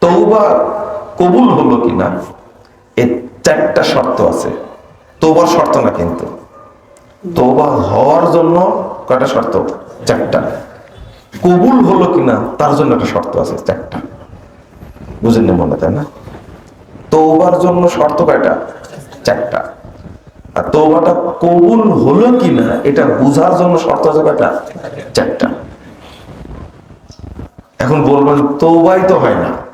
তৌবা কবুল হলো কিনা এর চারটা শর্ত আছে। তৌবার শর্ত না কিন্তু। তৌবা হওয়ার জন্য কয়টা শর্ত? চারটা। কবুল হলো কিনা, তার জন্য একটা শর্ত আছে, চারটা। বুঝেন না মনে, তাই না? তৌবার জন্য শর্ত কয়টা? চারটা। আর তৌবাটা কবুল হলো কিনা, এটা বোঝার জন্য শর্ত আছে কয়টা? চারটা। এখন বলবেন তৌবাই তো হয় না।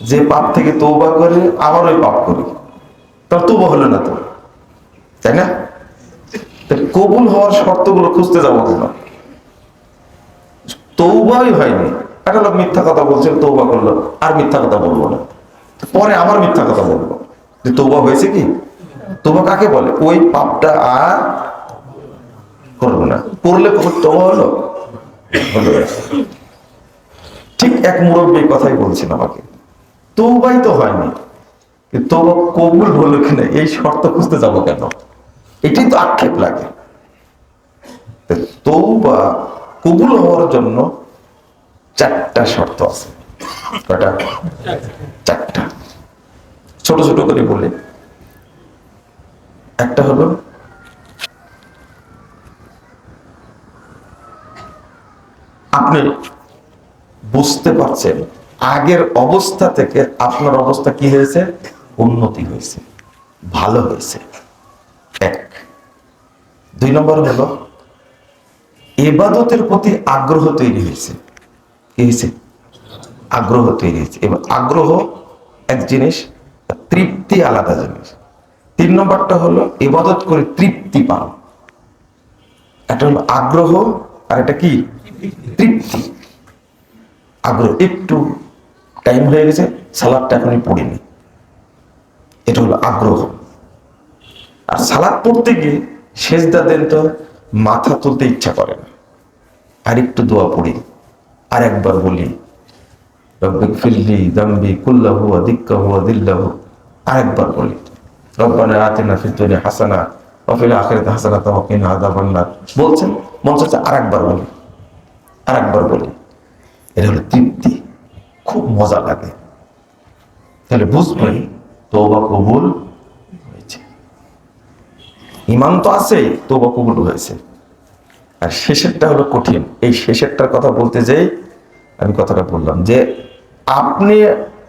যে পাপ থেকে তৌবা করে, আবার ওই পাপ করি। তার তৌবা হলো না তো। তাই না? কবুল হওয়ার শর্তগুলো খুঁজতে যাব কেন? তৌবাই হয়নি। একটা লোক মিথ্যা কথা বলছে তৌবা করল, আর মিথ্যা কথা বলব না। পরে আবার মিথ্যা কথা বলব। যে তৌবা হয়েছে কি? তৌবা কাকে বলে? ওই পাপটা আর করব না। করলে তৌবা হলো? ঠিক এক মুরব্বী কথাই বলছেন আমাকে। তৌবাই তো হয়নি। তৌবা কবুল হলো কিনা, এই শর্ত খুঁজতে যাব কেন? এটাই তো আক্ষেপ লাগে। তো তৌবা কবুল হওয়ার জন্য চারটা শর্ত আছে। চারটা। ছোট ছোট করে বলি। একটা হলো, আপনি বুঝতে পারছেন আগের অবস্থা থেকে আপনার অবস্থা কি হয়েছে? উন্নতি হয়েছে। ভালো হয়েছে। এক। দুই নম্বর হলো, এবাদতের প্রতি আগ্রহ তৈরি হয়েছে। কি হয়েছে? আগ্রহ তৈরি হয়েছে। এবার আগ্রহ এক জিনিস, তৃপ্তি আলাদা জিনিস। তিন নম্বরটা হলো, এবাদত করে তৃপ্তি পাও একটা হলো আগ্রহ, আর এটা কি? তৃপ্তি। আগ্রহ। একটু টাইম হয়ে গেছে, সালাদটা এখন আমি পড়িনি। এটা হলো আগ্রহ। আর সালাদ পড়তে গিয়ে সেজদা দেন তো মাথা তুলতে ইচ্ছা করে না। আর একটু দোয়া পড়ি আর একবার বলি রব্বিক ফিল্লি দাম্বি কুল্লাহু দিক্কাহু দিল্লাহু। আর একবার বলি, রব্বানা আতিনা ফিদ দুনিয়া হাসানা ওয়া ফিল আখিরাতি হাসানাতাও ওয়া কিনা আযাবান বলছেন, মন চাচ্ছে আর একবার বলি আর একবার বলি। এটা হলো তৃপ্তি। খুব মজা লাগে। তাহলে বুঝবেন তওবা কবুল হয়েছে। ইমান তো আছে, তওবা কবুল হয়েছে। আর শেষেরটা হলো কঠিন। এই শেষেরটার কথা বলতে যেই আমি কথাটা বললাম যে, আপনি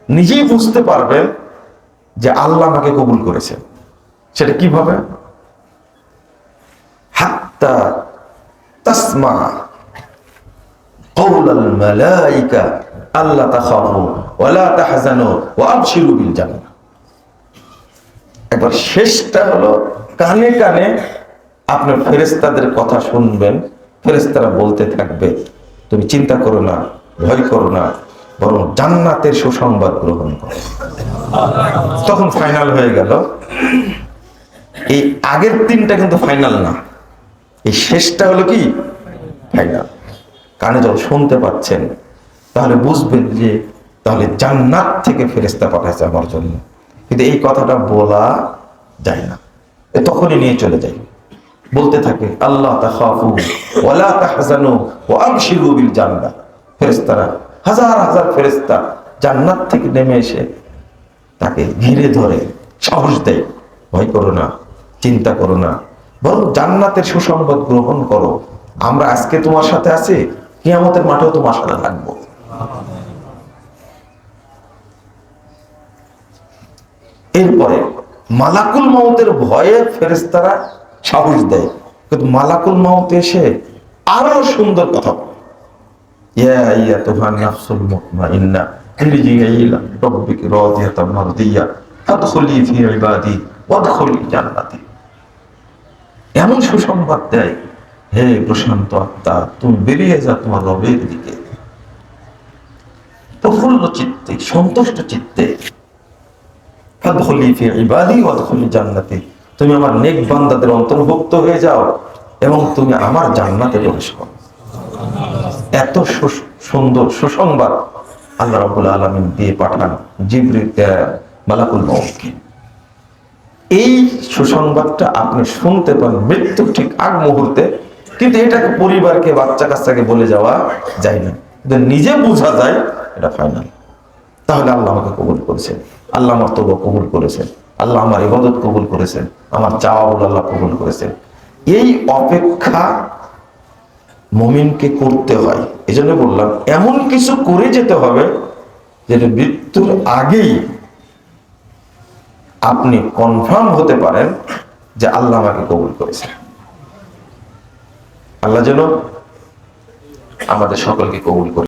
নিজেই বুঝতে পারবেন যে আল্লাহ আমাকে কবুল করেছেন সেটা কীভাবে? হাত্তা তাসমা আল্লাহ শেষটা হলো কানে কানে ফেরেস্তাদের কথা শুনবেন ফেরেস্তারা বলতে থাকবে, তুমি চিন্তা করো না, ভয় করো না, বরং জান্নাতের সুসংবাদ গ্রহণ করো। তখন ফাইনাল হয়ে গেল। এই আগের তিনটা কিন্তু ফাইনাল না। এই শেষটা হলো কি? ফাইনাল। কানে যখন শুনতে পাচ্ছেন তাহলে বুঝবেন যে তাহলে জান্নাত থেকে ফেরেস্তা পাঠাচ্ছে আমার জন্য। কিন্তু এই কথাটা বলা যায় না। তখনই নিয়ে চলে যায়। বলতে থাকে, আল্লাহ হাজার হাজার জান্নাত থেকে নেমে এসে তাকে ঘিরে ধরে, সাহস দেয়, ভয় করো না, চিন্তা করো না, বরং জান্নাতের সুসংবাদ গ্রহণ করো। আমরা আজকে তোমার সাথে আছি, কিয়ামতের মাঠেও তোমার সাথে থাকব। এরপরে মালাকুল মাউতের ভয়ে ফেরেস্তারা সাহস দেয়। কিন্তু মালাকুল মাউত এসে আরও সুন্দর কথা এমন সুসংবাদ দেয়, হে প্রশান্ত আত্মা, তুমি বেরিয়ে যা তোমার রবের দিকে। প্রফুল্ল চিত্তে, সন্তুষ্ট চিত্তে। তুমি আমার নেক বান্দাদের অন্তর্ভুক্ত হয়ে যাও এবং তুমি আমার জান্নাতে প্রবেশ করো। এত সুন্দর সুসংবাদ আল্লাহ রাব্বুল আলামিন দিয়ে পাঠান জিবরিল আহ, মালাকুল মউতকে এই সুসংবাদটা আপনি শুনতে পান মৃত্যুর ঠিক আগ মুহূর্তে কিন্তু এটাকে পরিবারকে বাচ্চা কাচ্চাকে বলে যাওয়া যায় না। নিজে বোঝা যায় এটা ফাইনাল তাহলে আল্লাহ আমাকে কবুল করেছেন। আল্লাহ আমার তবা কবুল করেছেন। আল্লাহ আমার ইবাদত কবুল করেছেন। আমার চাওয়া বলে আল্লাহ কবুল করেছেন। এই অপেক্ষা মমিনকে করতে হয়। এই জন্য বললাম, এমন কিছু করে যেতে হবে যেটা মৃত্যুর আগেই আপনি কনফার্ম হতে পারেন যে আল্লাহ আমাকে কবুল করেছেন। আল্লাহ যেন আমাদের সকলকে কবুল করে।